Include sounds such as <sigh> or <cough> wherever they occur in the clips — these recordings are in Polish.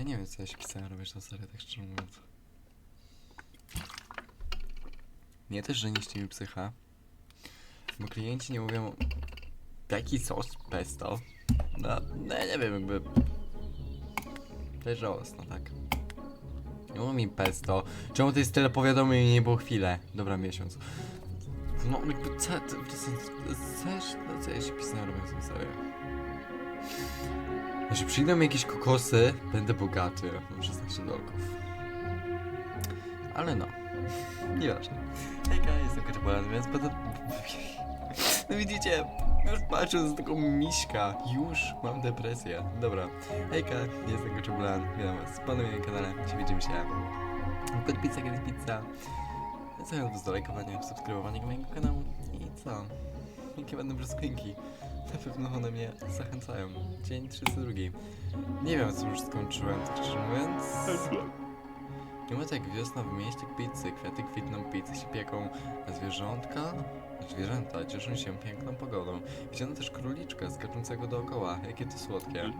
Ja nie wiem, co ja się pisałem robić na serię, tak szczerze mówiąc. Nie też, że niszczy mi psycha. Bo klienci nie mówią jaki sos pesto. No, no ja nie wiem, jakby... To jest żałosne, tak. Nie mówią mi pesto. Czemu to jest tyle powiadomień i nie było chwilę? Dobra, miesiąc. No jakby co, co, no, co się pisałem robiąc tę serię? Znaczy przyjdą jakieś kokosy, będę bogaty. Mam 16 dolków. Ale no. Nieważne. Hejka, jestem Kaczbalan, więc będę... No widzicie, już patrząc na taką miśka, już mam depresję. Dobra. Hejka, jestem Kaczbalan, witam was. Na moim kanale, gdzie widzimy się. Kod pizza, kiedy pizza. Zachęcam do lajkowania, subskrybowania mojego kanału i co? Jakie będą brzoskwinki? Na pewno one mnie zachęcają. Dzień 32. Nie wiem, co już skończyłem, tak szczerze mówiąc. Mimo to jak wiosna w mieście pizzy, kwiaty kwitną, pizzy się pieką, a zwierzątka, zwierzęta cieszą się piękną pogodą. Widziano też króliczka skaczącego dookoła, jakie to słodkie.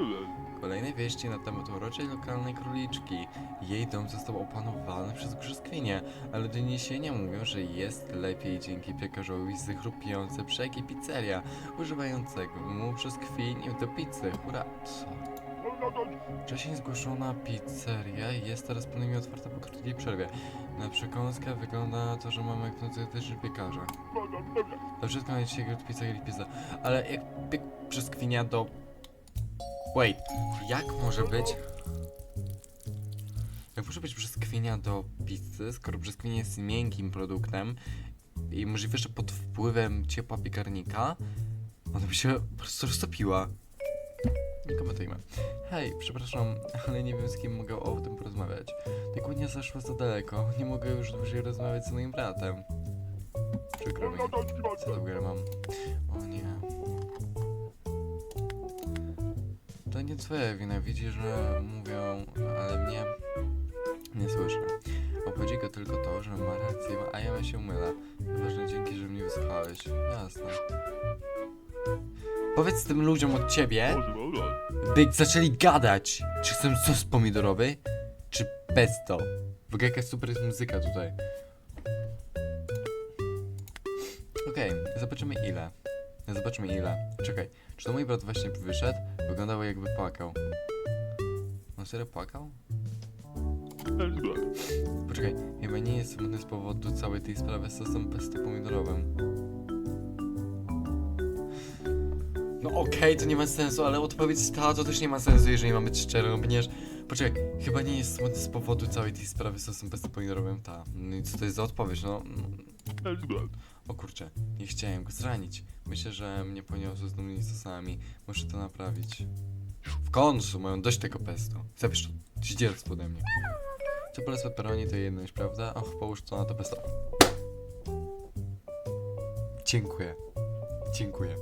Kolejne wieści na temat uroczej lokalnej króliczki. Jej dom został opanowany przez brzoskwinie, ale doniesienia mówią, że jest lepiej dzięki piekarzowi z chrupiące brzegi pizzeria, używającego mu brzoskwiń do pizzy. Hurra! Co? Wcześniej zgłoszona pizzeria jest teraz ponownie otwarta po krótkiej przerwie. Na przekąskę wygląda na to, że mamy też piekarza. Do wszystko na dzisiaj gród pizza i pizza. Ale jak brzoskwinia do... Wait, jak może być... Jak może być brzoskwinia do pizzy, skoro brzoskwinia jest miękkim produktem i możliwe, że pod wpływem ciepła piekarnika ona by się po prostu roztopiła. Nie komentujmy. Hej, przepraszam, ale nie wiem z kim mogę o tym porozmawiać. Ta kłótnia zaszła za daleko. Nie mogę już dłużej rozmawiać z moim bratem. Przykro mi. Co w ogóle mam? O nie. To nie twoja wina. Widzisz, że mówią, ale mnie nie słyszę. Obchodzi go tylko to, że ma rację, a ja się mylę. Ważne dzięki, że mnie wysłuchałeś. Jasne. Powiedz tym ludziom od ciebie, by zaczęli gadać, czy chcą sos pomidorowy, czy pesto. W ogóle jaka super jest muzyka tutaj. Okej, zobaczymy ile. Zobaczymy ile. Czekaj, czy to mój brat właśnie wyszedł? Wyglądało jakby płakał. On serio płakał? Poczekaj, chyba nie jest smutny z powodu całej tej sprawy z sosem pesto pomidorowym. No okej, to nie ma sensu, ale odpowiedź ta to też nie ma sensu, jeżeli mamy być szczery, ponieważ... Poczekaj, chyba nie jest smutny z powodu całej tej sprawy z sosem pesto pomidorowym, ta. No i co to jest za odpowiedź, no... O kurczę, nie chciałem go zranić. Myślę, że mnie poniosło z dumnymi sosami. Muszę to naprawić. W końcu mają dość tego pesto. Zabierz to, dzielc pode mnie. Cebula z pepperoni to jedność, prawda? Och, połóż to na to pesto. Dziękuję. Dziękuję.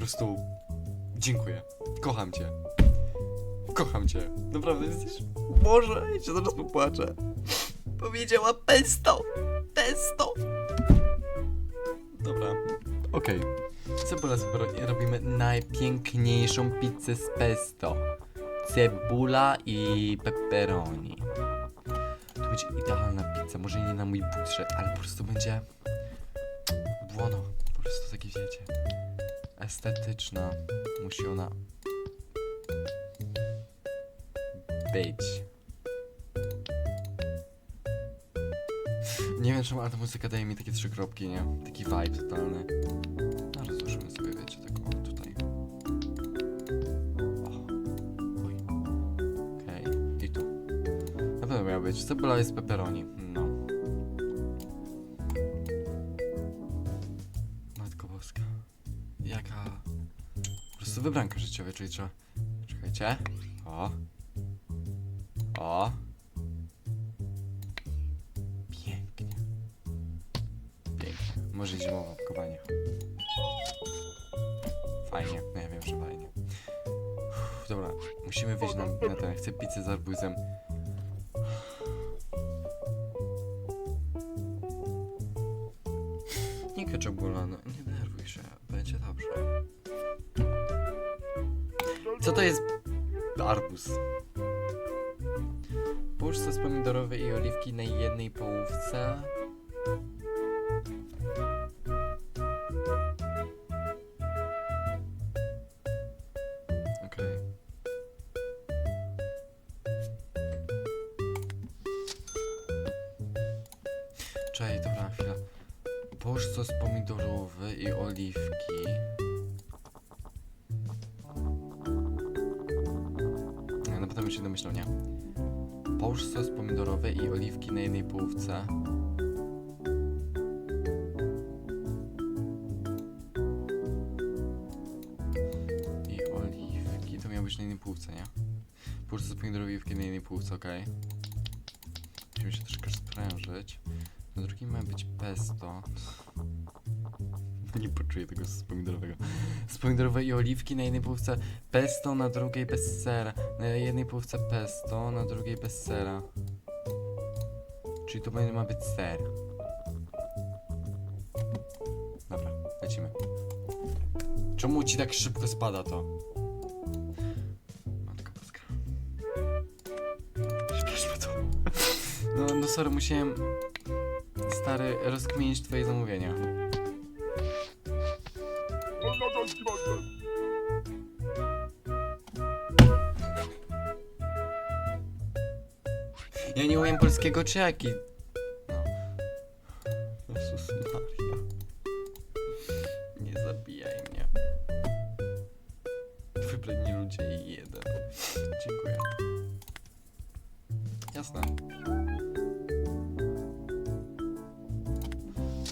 Prostu dziękuję. Kocham cię. Kocham cię. Naprawdę jesteś... Boże, ja się zaraz popłaczę. Powiedziała pesto. Pesto. Dobra, okej. Cebula z pepperoni. Robimy najpiękniejszą pizzę z pesto. Cebula i pepperoni. To będzie idealna pizza. Może nie na mój budżet, ale po prostu będzie... Błono. Po prostu takie wiecie. Estetyczna. Musi ona... Być. Nie wiem czemu, ale ta muzyka daje mi takie trzy kropki, nie? Taki vibe totalny. No, rozłożymy sobie, wiecie, tak o, tutaj. O. Oj. Okej, i tu. Na pewno miała być. Cebula jest pepperoni. Po prostu wybranka życiowa, czyli trzeba... Czekajcie. O. O. Pięknie. Pięknie. Może zimowe opakowanie. Fajnie, no ja wiem, że fajnie. Uff, dobra, musimy wyjść na, na ten. Chcę pizzę z arbuzem. Nie kaczabulano, nie denerwuj się, będzie dobrze. Co to jest arbuz? Połóż sos pomidorowy i oliwki na jednej połówce. Się domyślał, nie? Połóż sos pomidorowy i oliwki na jednej połówce. I oliwki. To miało być na jednej półce, nie? Połóż sos pomidorowy i oliwki na jednej półce, okej. Musimy się troszkę sprężyć. Na drugim ma być pesto. Nie poczuję tego z pomidorowego. Z pomidorowej i oliwki na jednej połówce pesto, na drugiej bez sera. Na jednej połówce pesto, na drugiej bez sera. Czyli to będzie ma być ser. Dobra, lecimy. Czemu ci tak szybko spada to? Matka boska. Sprawdźmy to. No, no sorry, musiałem stary rozkminić twoje zamówienia. Ja nie umiem polskiego czy jaki? No. Jezus Maria. Nie zabijaj mnie. Wybrani ludzie i jeden. Dziękuję. Jasne.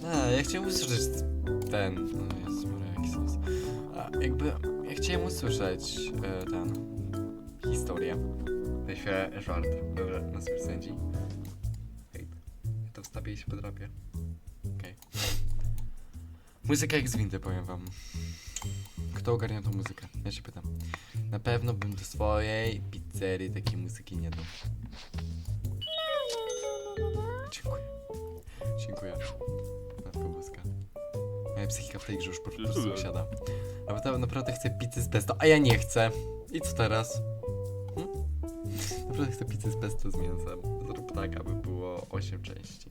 A, ja chciałem usłyszeć ten. No jest Maria, jaki sos. A, jakby. Ja chciałem usłyszeć e, ten. Historię. To się żart. Na sędzi. Hej. Ja to wstawię i się podrapię. Okej. Muzyka jak z windy, powiem wam. Kto ogarnia tą muzykę? Ja się pytam. Na pewno bym do swojej pizzerii takiej muzyki nie dał. Dziękuję. Dziękuję. Matko boska. Moja psychika w tej grze już po prostu siada. Naprawdę, naprawdę chcę pizzy z pesto, a ja nie chcę. I co teraz? Naprawdę chcę pizzę z pesto z mięsem. Zrób tak, aby było 8 części.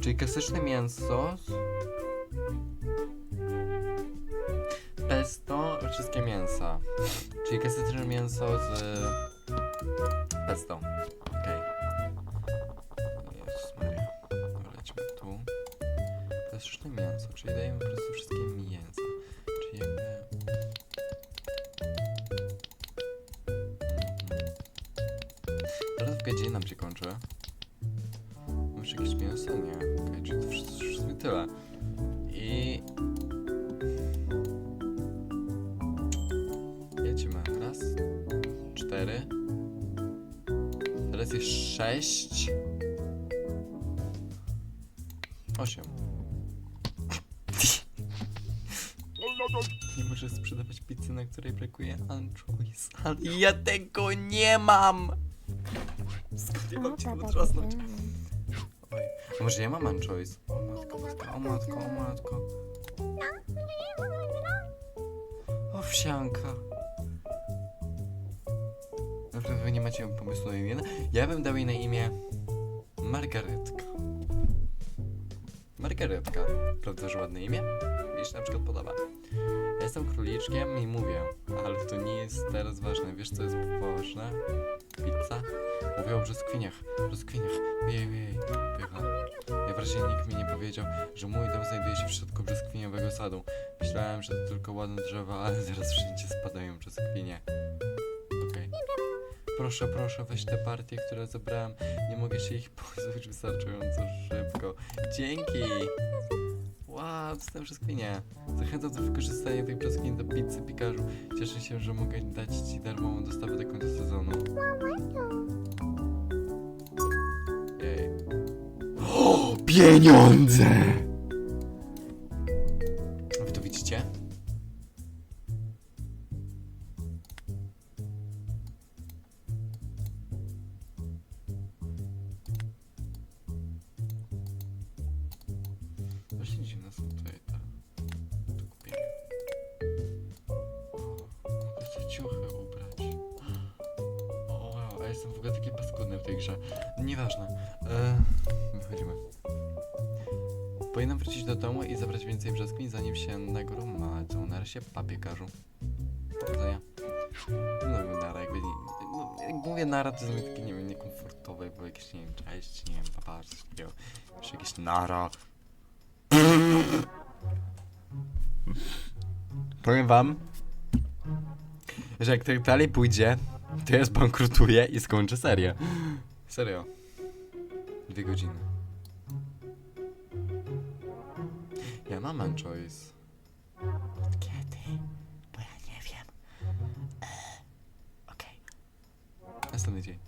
Czyli klasyczne mięso z... Pesto, wszystkie mięsa. Czyli klasyczne mięso z... Pesto. Tyle. I... Jedziemy. Raz, cztery. Teraz jest sześć. Osiem. Nie możesz sprzedawać pizzy, na której brakuje anchovis. Ale ja tego nie mam! Skąd ja mam cię otrząsnąć? Oj, a może ja mam anchovis? O matko, o matko. Owsianka. Naprawdę wy nie macie pomysłu na imię? Ja bym dał jej na imię Margaretka. Margaretka. Prawda, że ładne imię? Mi się na przykład podoba. Ja jestem króliczkiem i mówię, ale to nie jest teraz ważne. Wiesz co jest ważne? Pizza? Mówię o brzoskwiniach. Brzoskwiniach. Jej, jej, pycha. Wreszcie nikt mi nie powiedział, że mój dom znajduje się w środku brzoskwiniowego sadu. Myślałem, że to tylko ładne drzewa, ale zaraz wszędzie spadają brzoskwinie. Okej. Proszę, proszę, weź te partie, które zebrałem. Nie mogę się ich pozbyć wystarczająco szybko. Dzięki! Wow, dostałem brzoskwinie. Zachęcam do wykorzystania tych brzoskwin do pizzy piekarzu. Cieszę się, że mogę dać Ci darmową dostawę do końca sezonu. Pieniądze! Wy to widzicie? Właśnie dziwne do kupienia. O, ubrać. jestem w ogóle taki paskudny w tej grze. Nieważne. E, wychodzimy. Powinienem wrócić do domu i zabrać więcej brzoskwini, zanim się nagromadzą. Na razie papiekarzu. Powodzenia. No nara, jakby nie, no, jak mówię nara, to jest takie, nie wiem, niekomfortowe, bo jakieś, nie wiem, cześć, nie wiem, papa, coś takiego. Jeszcze jakieś nara. Powiem wam, że jak tak dalej pójdzie, to ja zbankrutuję i skończę serię. Serio. Dwie godziny. Ja mam man choice. Od kiedy? Bo ja nie wiem. Eee, Okej. Następny dzień.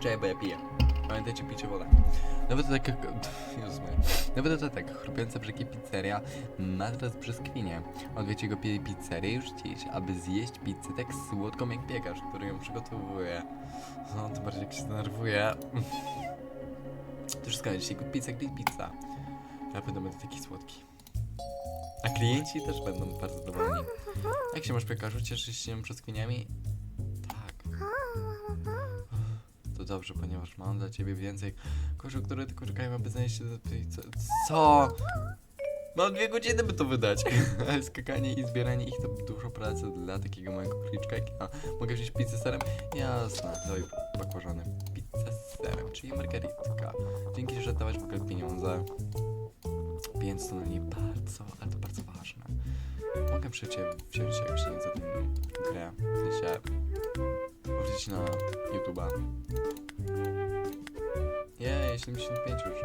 Czekaj, bo ja piję. Pamiętajcie, picie wodę. Nawet to taka... <laughs> Jezus. Nawet to taka chrupiąca brzegi pizzeria ma teraz brzoskwinie. Odwiecie go pije pizzerię już dziś, aby zjeść pizzę tak słodką jak piekarz, który ją przygotowuje. No, to bardziej jak się denerwuje. <laughs> To wszystko, jeśli go pizza, gdy pizza. Ja będę będę taki słodki. A klienci też będą bardzo zadowoleni. Jak się masz piekarzu? Cieszysz się brzoskwiniami? Tak. To dobrze, ponieważ mam dla ciebie więcej koszów, które tylko czekają, aby znaleźć się do tej... Co? Mam dwie godziny, by to wydać. <laughs> Ale skakanie i zbieranie ich to dużo pracy dla takiego małego króliczka jak ja. Mogę wziąć pizzę z serem? Jasne. Daj bakłażany. Serem, czyli margaritka. Dzięki, że dałaś w ogóle pieniądze. Więc to dla mnie bardzo, ale to bardzo ważne. Mogę przecież wziąć pieniądze za tę grę. W sensie... Wrócić na YouTube'a. Jej, 75 już.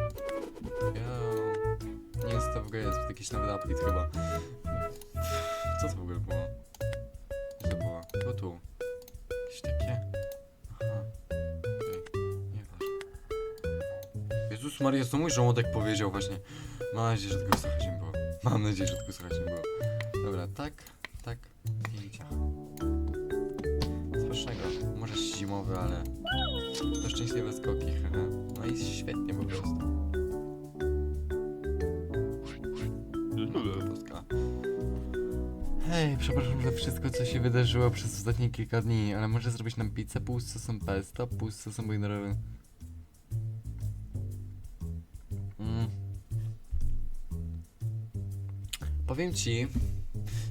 Yo. Nie co to w ogóle jest, jakiś nowy update chyba. Co to w ogóle było? Jezus Maria, co mój żołądek powiedział właśnie. Mam nadzieję, że tego słychać nie było. Mam nadzieję, że tego słychać nie było. Dobra, tak, tak, zdjęcia. Strasznego. Może zimowy, ale to szczęśliwe skoki, haha. No i świetnie po prostu. Hej, przepraszam za wszystko, co się wydarzyło przez ostatnie kilka dni, ale może zrobić nam pizzę pół z sosem pesto, pół z sosem pomidorowym. Powiem ci,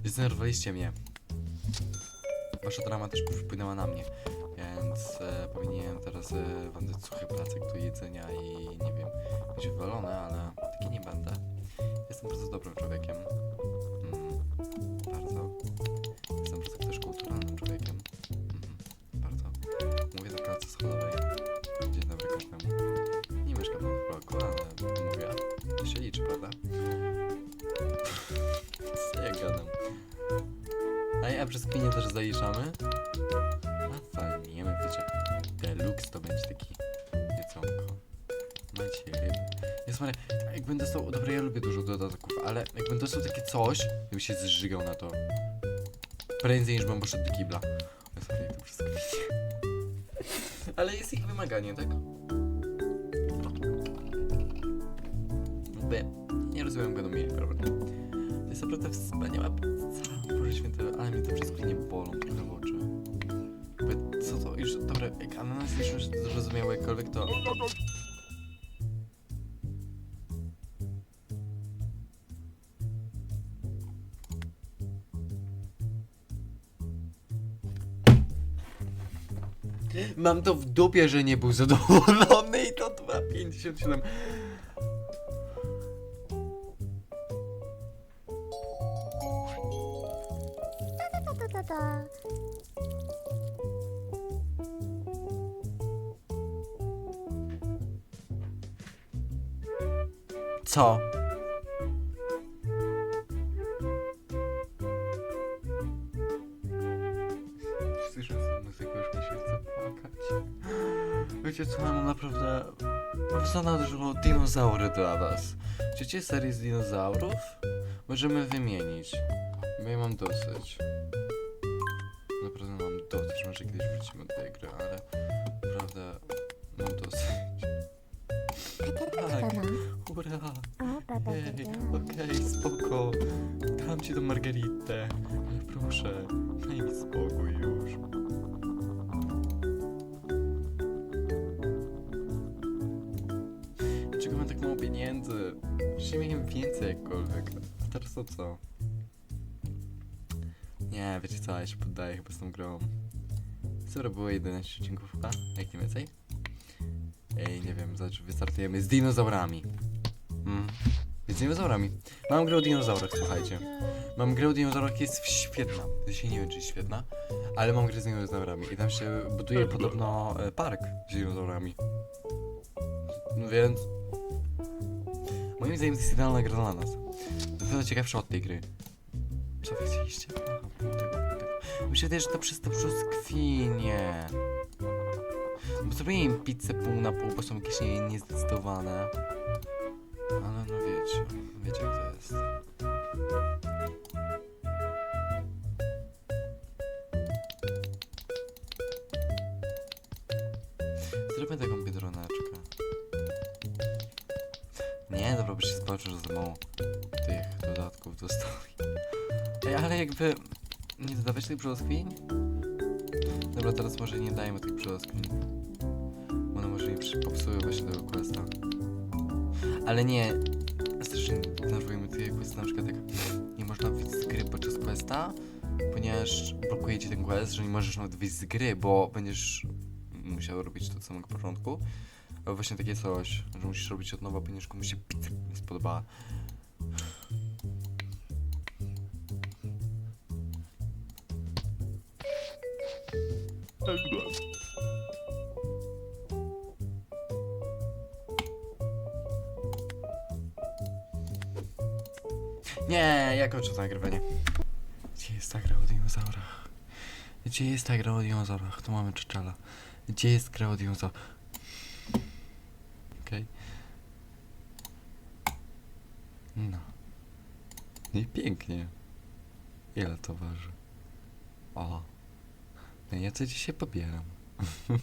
że zdenerwowaliście mnie. Wasza drama też wpłynęła na mnie, więc e, powinienem teraz e, wam dać suche placek do jedzenia i nie wiem, być wywalony, ale taki nie będę. Jestem bardzo dobrym człowiekiem. Ja kminie też zaliczamy? A walniemy, wiecie. Deluxe to będzie taki jedzonko. Macie ryby. Jest Maria, jak będę dostał, dobra ja lubię dużo dodatków, ale jak będę dostał takie coś, to bym się zżygał na to. Prędzej niż bym poszedł do kibla. O, sorry, to wszystko widzicie. <laughs> Ale jest ich wymaganie, tak? Jakby nie rozumiem, będą mieli problem. To jest naprawdę wspaniała pizza. Boże święty, ale mnie to wszystko nie bolą trochę w oczy. Co to? Już, dobra, jak ananas już zrozumiał jakkolwiek, to... Mam to w dupie, że nie był zadowolony i to 2,57. Da da da. Co? Słyszę tę muzykę, już mi się chce płakać. Wiecie co, mam naprawdę zanadrzono dinozaury dla was. Chcecie serię z dinozaurów? Możemy wymienić. Bo ja mam dosyć. Może kiedyś wrócimy do tej gry, ale naprawdę mam dosyć. Tak, hurra! Ej, okej, spoko. Dam ci tą margaritę. Ale proszę, daj mi spokój już. Dlaczego mam tak mało pieniędzy? Przecież miałem więcej jakkolwiek. A teraz to co? Nie, wiecie co, ja się poddaję chyba z tą grą. Skoro było 11 odcinków chyba, jak nie więcej. Ej, nie wiem, znaczy wystartujemy z dinozaurami. Mm. Z dinozaurami. Mam grę o dinozaurach, słuchajcie. Mam grę o dinozaurach, jest świetna. Ja się nie wiem, czy jest świetna, ale mam grę z dinozaurami. I tam się buduje podobno e, park z dinozaurami. No więc... Moim zdaniem to jest idealna gra dla nas. Na pewno ciekawsza od tej gry. Co wy chcieliście? Mi się wydaje, że to przez to brzoskwinie. No Bo zrobiłem im pizzę pół na pół, bo są jakieś nie, niezdecydowane. Ale no wiecie, wiecie jak to jest. Nie dodawać tych brzoskwiń? Dobra, teraz może nie dajmy tych brzoskwiń. One może przy- popsuły właśnie tego questa. Ale nie, strasznie denerwujemy tych quest, na przykład jak nie można wyjść z gry podczas questa, ponieważ blokuje ci ten quest, że nie możesz nawet wyjść z gry, bo będziesz musiał robić to od samego początku. Albo właśnie takie coś, że musisz robić od nowa, ponieważ komuś się pizza nie spodobała. Nie, ja kończę nagrywanie. Gdzie jest ta gra o dinozaurach? Gdzie jest ta gra o dinozaurach? Tu mamy czyczala. Gdzie jest gra o dinozaurach? Okej. No. I pięknie. Ile to waży? O. Ja co dzisiaj pobieram. <laughs>